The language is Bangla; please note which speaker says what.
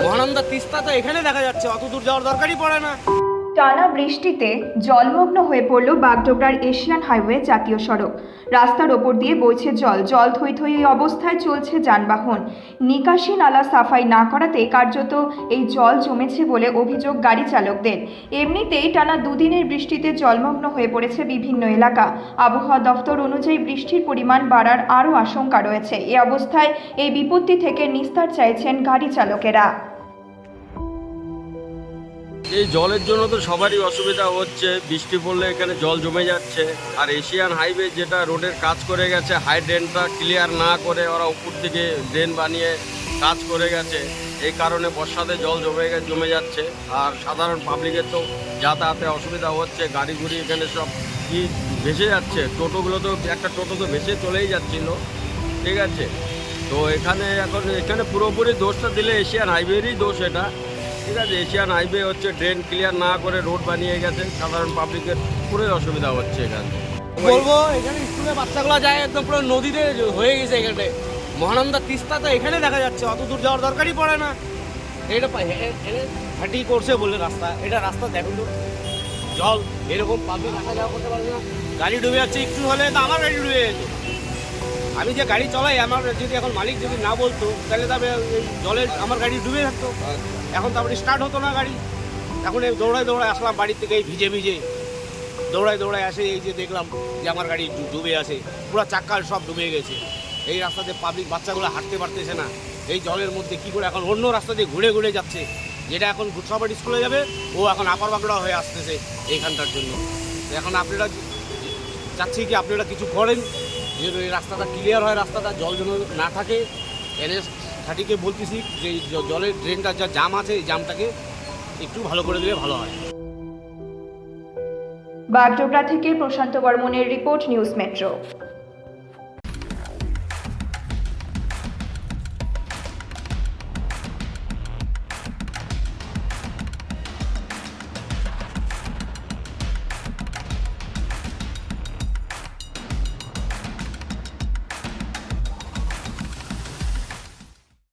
Speaker 1: মহানন্দা তিস্তা তো এখানে দেখা যাচ্ছে অত দূর যাওয়ার দরকারই পড়ে না।
Speaker 2: টানা বৃষ্টিতে জলমগ্ন হয়ে পড়ল বাগডোগরার এশিয়ান হাইওয়ে জাতীয় সড়ক। রাস্তার ওপর দিয়ে বইছে জল। জল থই থই এই অবস্থায় চলছে যানবাহন। নিকাশি নালা সাফাই না করাতে কার্যত এই জল জমেছে বলে অভিযোগ গাড়ি চালকদের। এমনিতেই টানা দুদিনের বৃষ্টিতে জলমগ্ন হয়ে পড়েছে বিভিন্ন এলাকা। আবহাওয়া দফতর অনুযায়ী বৃষ্টির পরিমাণ বাড়ার আরও আশঙ্কা রয়েছে। এ অবস্থায় এই বিপত্তি থেকে নিস্তার চাইছেন গাড়ি চালকেরা।
Speaker 3: এই জলের জন্য তো সবারই অসুবিধা হচ্ছে। বৃষ্টি পড়লে এখানে জল জমে যাচ্ছে। আর এশিয়ান হাইওয়ে যেটা রোডের কাজ করে গেছে, হাই ড্রেনটা ক্লিয়ার না করে ওরা উপর থেকে ড্রেন বানিয়ে কাজ করে গেছে। এই কারণে বর্ষাতে জল জমে জমে যাচ্ছে। আর সাধারণ পাবলিকের তো যাতায়াতে অসুবিধা হচ্ছে। গাড়ি গুড়ি এখানে সব কি ভেসে যাচ্ছে? টোটোগুলো তো, একটা টোটো তো ভেসে চলেই যাচ্ছিল। ঠিক আছে? তো এখানে এখন, এখানে পুরোপুরি দোষটা দিলে এশিয়ান হাইওয়েরই দোষ এটা। ঠিক আছে এশিয়ান হাইওয়ে হচ্ছে ড্রেন ক্লিয়ার না করে রোড বানিয়ে গেছে সাধারণ পাবলিকের পুরোই অসুবিধা হচ্ছে এখানে।
Speaker 1: বলব, এখানে স্কুলে বাচ্চাগুলো যায় একদম পুরো নদীতে হয়ে গেছে এখানে। মহানন্দা তিস্তা তো এখানে দেখা যাচ্ছে, অত দূর যাওয়ার দরকারই পড়ে না। এটা হাঁটি করছে বলে রাস্তা, এটা রাস্তা দেখুন তো। জল এরকম পাবে রাখা যাওয়া করতে পারবে না। গাড়ি ডুবে যাচ্ছে, একটু হলে তো আমার গাড়ি ডুবে যেত আমি যে গাড়ি চলাই, আমার যদি এখন মালিক যদি না বলতো, তাহলে তবে জলে আমার গাড়ি ডুবে থাকতো। এখন তারপরে স্টার্ট হতো না গাড়ি। এখন এই দৌড়ায় দৌড়ায় আসলাম বাড়ির থেকে, এই ভিজে ভিজে। দৌড়ায় দৌড়ায় আসে এই যে দেখলাম যে আমার গাড়ি ডুবে আছে, পুরো চাক্কা সব ডুবে গেছে। এই রাস্তাতে পাবলিক বাচ্চাগুলো হাঁটতে পারতেছে না। এই জলের মধ্যে কি করে এখন অন্য রাস্তা দিয়ে ঘুরে ঘুরে যাচ্ছে। যেটা এখন গুটসাবাড়ি স্কুলে যাবে, ও এখন আপার বাঁকড়া হয়ে আসতেছে এইখানটার জন্য। এখন আপনারা চাচ্ছি কি, আপনারা কিছু করেন? যে এই রাস্তাটা ক্লিয়ার হয়, রাস্তাটা জল যেন না থাকে। এনএস থার্টিকে বলতেছি যে জলের ড্রেনটা যা জাম আছে, এই জামটাকে একটু ভালো করে দিলে ভালো হয়।
Speaker 2: বাগডোগরা থেকে প্রশান্ত বর্মনের রিপোর্ট নিউজ মেট্রো।